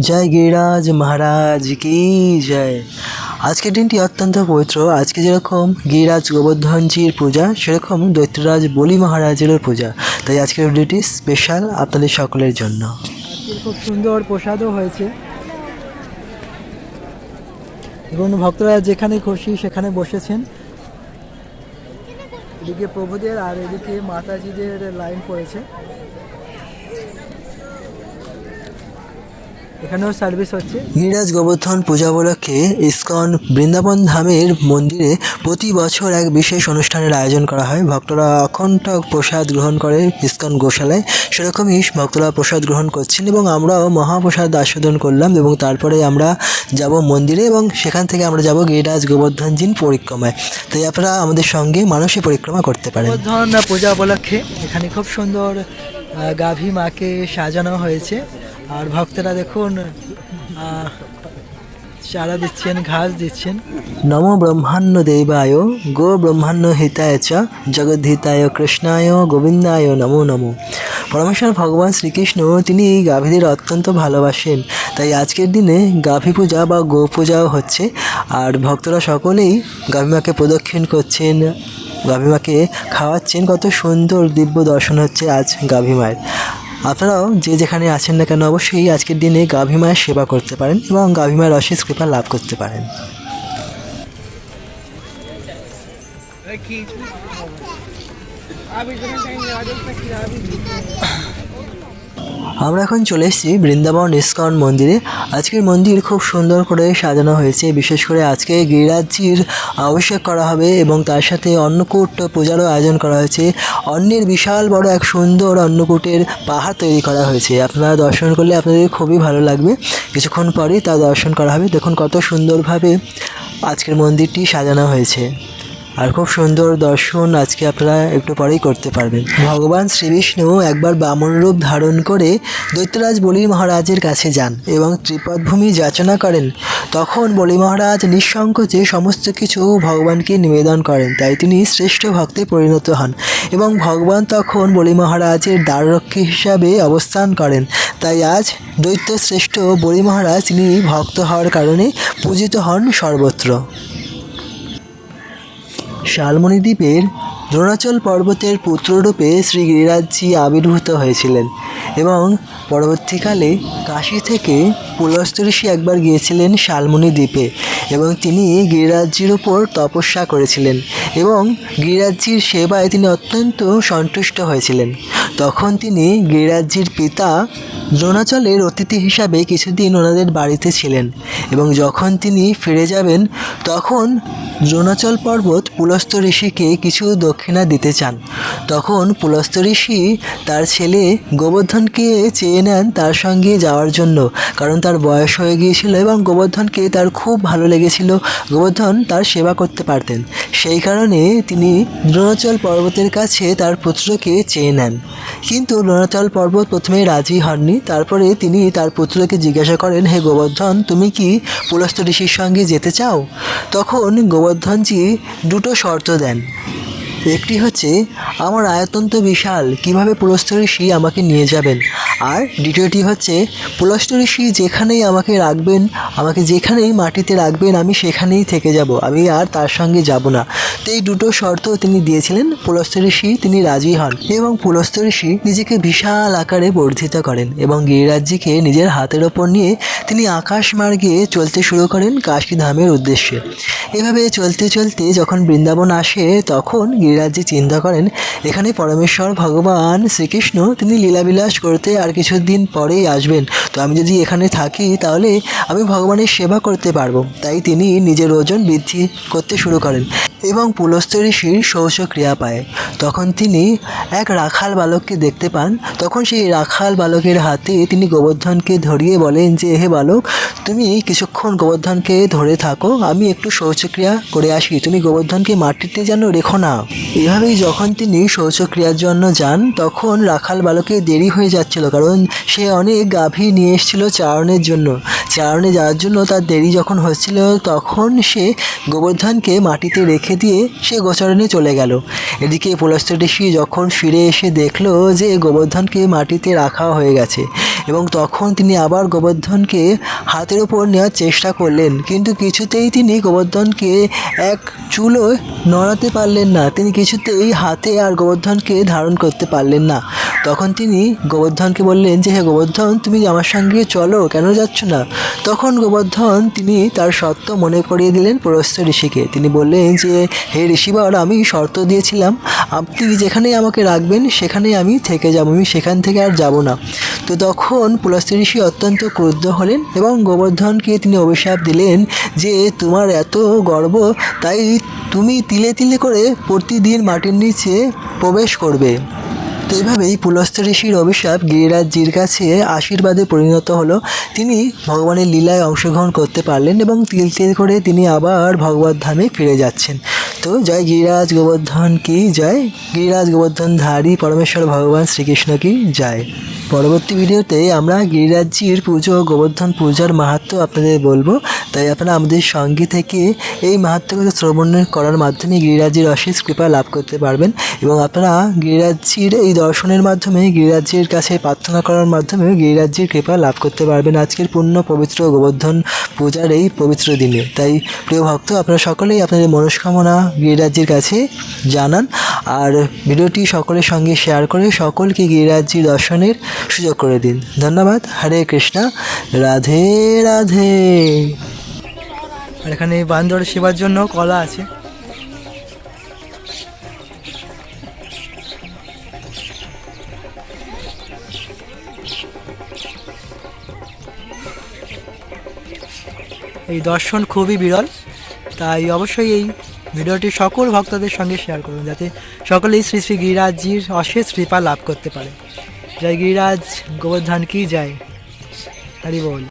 জয় গিরিরাজ মহারাজ, কি জয়। আজকের দিনটি অত্যন্ত পবিত্র। আজকে যেরকম গিরিরাজ গোবর্ধনজির পূজা, সেরকম দৈত্যরাজ বলি মহারাজেরও পূজা। তাই আজকের ভিডিওটি স্পেশাল আপনাদের সকলের জন্য। খুব সুন্দর প্রসাদও হয়েছে। এবং ভক্তরা যেখানে খুশি সেখানে বসেছেন। এদিকে প্রভুদের আর এদিকে মাতাজিদের লাইন পড়েছে। এখানেও সার্ভিস হচ্ছে। গিরিরাজ গোবর্ধন পূজা উপলক্ষে ইসকন বৃন্দাবন ধামের মন্দিরে প্রতি বছর এক বিশেষ অনুষ্ঠানের আয়োজন করা হয়। ভক্তরা অখণ্ড প্রসাদ গ্রহণ করে ইসকন গোশালায়। সেরকমই ভক্তরা প্রসাদ গ্রহণ করছেন এবং আমরাও মহাপ্রসাদ আস্বাদন করলাম এবং তারপরে আমরা যাব মন্দিরে এবং সেখান থেকে আমরা যাব গিরিরাজ গোবর্ধন জিন পরিক্রমায়। তাই আপনারা আমাদের সঙ্গে মানসী পরিক্রমা করতে পারেন। গোবর্ধন পূজা উপলক্ষে এখানে খুব সুন্দর গাভী মাকে সাজানো হয়েছে। আর ভক্তরা দেখুন চারা দিচ্ছেন, ঘাস দিচ্ছেন। নম ব্রহ্মাণ্য দেবায়, গো ব্রহ্মাণ্য হিতায় চ জগদ্ধিতায় কৃষ্ণায়, গোবিন্দায় নমো নমো। পরমেশ্বর ভগবান শ্রীকৃষ্ণ, তিনি এই গাভীদের অত্যন্ত ভালোবাসেন। তাই আজকের দিনে গাভী পূজা বা গো পূজাও হচ্ছে। আর ভক্তরা সকলেই গাভীমাকে প্রদক্ষিণ করছেন, গাভীমাকে খাওয়াচ্ছেন। কত সুন্দর দিব্য দর্শন হচ্ছে আজ গাভী মায়ের আপনারাও যে যেখানে আছেন না কেন অবশ্যই আজকের দিনে গাভী মায়ের সেবা করতে পারেন এবং গাভী মায়ের অশেষ কৃপা লাভ করতে পারেন। আমরা এখন চলে এসেছি বৃন্দাবন ইস্কন মন্দিরে। আজকের মন্দির খুব সুন্দর করে সাজানো হয়েছে। বিশেষ করে আজকে গিরিরাজজির অভিষেক করা হবে এবং তার সাথে অন্নকূট পূজারও আয়োজন করা হয়েছে। অন্যের বিশাল বড় এক সুন্দর অন্নকূটের পাহাড় তৈরি করা হয়েছে। আপনারা দর্শন করলে আপনাদের খুবই ভালো লাগবে। কিছুক্ষণ পরে তা দর্শন করা হবে। দেখুন কত সুন্দরভাবে আজকের মন্দিরটি সাজানো হয়েছে। আর খুব সুন্দর দর্শন আজকে আপনারা একটু পরেই করতে পারবেন। ভগবান শ্রীবিষ্ণু একবার বামন রূপ ধারণ করে দৈত্যরাজ বলি মহারাজের কাছে যান এবং ত্রিপদভূমি যাচনা করেন। তখন বলি মহারাজ নিঃসংকোচে সমস্ত কিছু ভগবানকে নিবেদন করেন, তাই তিনি শ্রেষ্ঠ ভক্তে পরিণত হন এবং ভগবান তখন বলি মহারাজের দ্বাররক্ষী হিসাবে অবস্থান করেন। তাই আজ দৈত্য শ্রেষ্ঠ বলি মহারাজ তিনি ভক্ত হওয়ার কারণে পূজিত হন সর্বত্র। শালমণি দ্বীপের দ্রোণাচল পর্বতের পুত্ররূপে শ্রী গিরিরাজজি আবির্ভূত হয়েছিলেন এবং পরবর্তীকালে কাশী থেকে পুলস্ত ঋষি একবার গিয়েছিলেন শালমণি দ্বীপে এবং তিনি গিরিরাজজির উপর তপস্যা করেছিলেন এবং গিরিরাজজির সেবায় তিনি অত্যন্ত সন্তুষ্ট হয়েছিলেন। তখন তিনি গিরিরাজজির পিতা দ্রোণাচলের অতিথি হিসাবে কিছুদিন ওনাদের বাড়িতে ছিলেন এবং যখন তিনি ফিরে যাবেন, তখন দ্রোণাচল পর্বত পুলস্ত ঋষিকে কিছু দক্ষিণা দিতে চান। তখন পুলস্ত ঋষি তার ছেলে গোবর্ধনকে চেয়ে নেন তার সঙ্গে যাওয়ার জন্য, কারণ তার বয়স হয়ে গিয়েছিল এবং গোবর্ধনকে তার খুব ভালো লেগেছিল। গোবর্ধন তার সেবা করতে পারতেন। সেই কারণে তিনি দ্রোণাচল পর্বতের কাছে তার পুত্রকে চেয়ে নেন। কিন্তু দ্রোণাচল পর্বত প্রথমে রাজি হননি। তারপরে তিনি তার পুত্রকে জিজ্ঞাসা করেন, হে গোবর্ধন, তুমি কি পুলস্ত ঋষির সঙ্গে যেতে চাও? তখন গোবর্ধনজি দুটো শর্ত দেন। একটি হচ্ছে, আমার আয়তন তো বিশাল, কীভাবে পুলস্ত ঋষি আমাকে নিয়ে যাবেন? আর দ্বিতীয়টি হচ্ছে পুলস্ত ঋষি যেখানেই আমাকে রাখবেন, আমাকে যেখানেই মাটিতে রাখবেন, আমি সেখানেই থেকে যাব, আমি আর তার সঙ্গে যাব না। তো এই দুটো শর্ত তিনি দিয়েছিলেন পুলস্ত ঋষি তিনি রাজি হন এবং পুলস্ত ঋষি নিজেকে বিশাল আকারে বর্ধিত করেন এবং গিরিরাজজিকে নিজের হাতের ওপর নিয়ে তিনি আকাশ মার্গে চলতে শুরু করেন কাশী ধামের উদ্দেশ্যে। এভাবে চলতে চলতে যখন বৃন্দাবন আসে, তখন গিরিরাজজি চিন্তা করেন, এখানে পরমেশ্বর, ভগবান, শ্রীকৃষ্ণ, তিনি লীলাবিলাস করতে আর কিছুদিন পরেই আসবেন। তো আমি যদি এখানে থাকি, তাহলে আমি ভগবানের সেবা করতে পারব। তাই তিনি নিজের ওজন বৃদ্ধি করতে শুরু করেন। এবং পুলস্ত ঋষির শৌচক্রিয়া পায়। তখন তিনি এক রাখাল বালককে দেখতে পান। তখন সেই রাখাল বালকের হাতে তিনি গোবর্ধনকে ধরিয়ে বলেন যে, হে বালক, তুমি কিছুক্ষণ গোবর্ধনকে ধরে থাকো, আমি একটু শৌচক্রিয়া করে আসি। তুমি গোবর্ধনকে মাটিতে যেন রেখো না। এভাবেই যখন তিনি শৌচক্রিয়ার জন্য যান, তখন রাখাল বালকের দেরি হয়ে যাচ্ছিল, কারণ সে অনেক গাভী নিয়ে এসেছিল চারণের জন্য। চারণে যাওয়ার জন্য তার দেরি যখন হচ্ছিল, তখন সে গোবর্ধনকে মাটিতে রেখে দিয়ে সে গোচারণে চলে গেল। এদিকে পুলস্ত্য ঋষি যখন ফিরে এসে দেখল যে গোবর্ধনকে মাটিতে রাখা হয়ে গেছে এবং তখন তিনি আবার গোবর্ধনকে হাতের ওপর নেওয়ার চেষ্টা করলেন, কিন্তু কিছুতেই তিনি গোবর্ধনকে এক চুলো নড়াতে পারলেন না। তিনি কিছুতেই হাতে আর গোবর্ধনকে ধারণ করতে পারলেন না। তখন তিনি গোবর্ধনকে বললেন যে হ্যাঁ গোবর্ধন, তুমি আমার সঙ্গে চলো, কেন যাচ্ছ না? তখন গোবর্ধন তিনি তার সত্য মনে করিয়ে দিলেন প্রস্থ ঋষিকে। তিনি বললেন যে হে ঋষিবার আমি শর্ত দিয়েছিলাম। আপনি যেখানেই আমাকে রাখবেন, সেখানেই আমি থেকে যাব। আমি সেখান থেকে আর যাব না। তো তখন পুলস্ত্য ঋষি অত্যন্ত ক্রুদ্ধ হলেন এবং গোবর্ধনকে তিনি অভিশাপ দিলেন যে, তোমার এত গর্ব, তাই তুমি তিলে তিলে করে প্রতিদিন মাটির নিচে প্রবেশ করবে। তো এইভাবেই পুলস্ত্য ঋষির অভিশাপ গিরিরাজজির কাছে আশীর্বাদে পরিণত হলো। তিনি ভগবানের লীলায় অংশগ্রহণ করতে পারলেন এবং তিল তিল করে তিনি আবার ভগবত ধামে ফিরে যাচ্ছেন। তো জয় গিরিরাজ গোবর্ধন কি জয়? গিরিরাজ গোবর্ধন ধারী পরমেশ্বর ভগবান শ্রীকৃষ্ণ কি জয়? পরবর্তী ভিডিওতে আমরা গিরিরাজজির পুজো, গোবর্ধন পূজার মাহাত্ম্য আপনাদের বলব। তাই আপনারা আমাদের সঙ্গে থেকে এই মাহাত্ম্যগত শ্রবণ করার মাধ্যমে গিরিরাজজির অশেষ কৃপা লাভ করতে পারবেন এবং আপনারা গিরিরাজজির এই দর্শনের মাধ্যমে গিরিরাজজির কাছে প্রার্থনা করার মাধ্যমে গিরিরাজজির কৃপা লাভ করতে পারবেন। আজকের পূর্ণ পবিত্র গোবর্ধন পূজার এই পবিত্র দিনে। তাই প্রিয় ভক্ত, আপনারা সকলেই আপনাদের মনস্কামনা গিরিরাজজির কাছে জানান আর ভিডিওটি সকলের সঙ্গে শেয়ার করে সকলকে গিরিরাজজি দর্শনের সুযোগ করে দিন। ধন্যবাদ। হরে কৃষ্ণা। রাধে রাধে। আর এখানে এই বান্দর সেবার জন্য কলা আছে। এই দর্শন খুবই বিরল, তাই অবশ্যই এই ভিডিওটি সকল ভক্তদের সঙ্গে শেয়ার করুন, যাতে সকলেই শ্রী শ্রী গিরিরাজজির অশেষ কৃপা লাভ করতে পারে। জয় গিরিরাজ, গোবর্ধন কি যায় হরি বল।